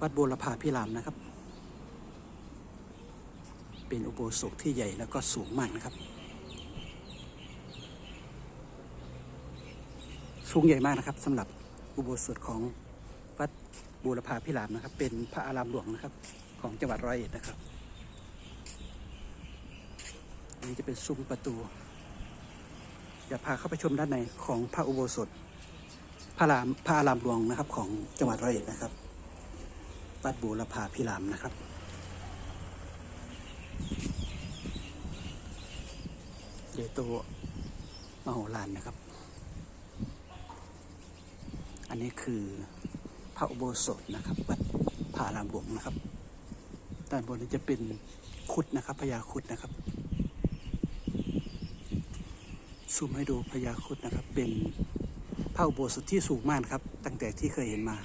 วัดโบรพาพิรามนะครับ เป็นอุโบสถที่ใหญ่แล้วก็สูงมากนะครับ สูงใหญ่มากนะครับสำหรับอุโบสถของวัดบูรพาพิรามนะครับ เป็นพระอารามหลวงนะครับ ของจังหวัดร้อยเอ็ดนะครับอันนี้จะเป็นซุ้มประตูจะพาเข้าไปชมด้านในของพระอุโบสถพระรามพระอารามหลวงนะครับ ของจังหวัดร้อยเอ็ดนะครับ วัดบูรพาพิรามนะครับใหญ่โตมโหฬารนะครับ อันนี้คือพระอุโบสถนะครับ วัดพารามหลวงนะครับ ด้านบนนี้จะเป็นคุดนะครับพญาคุดนะครับซูมให้ดูพญาคุดนะครับ เป็นพระอุโบสถที่สูงมากครับ ตั้งแต่ที่เคยเห็นมา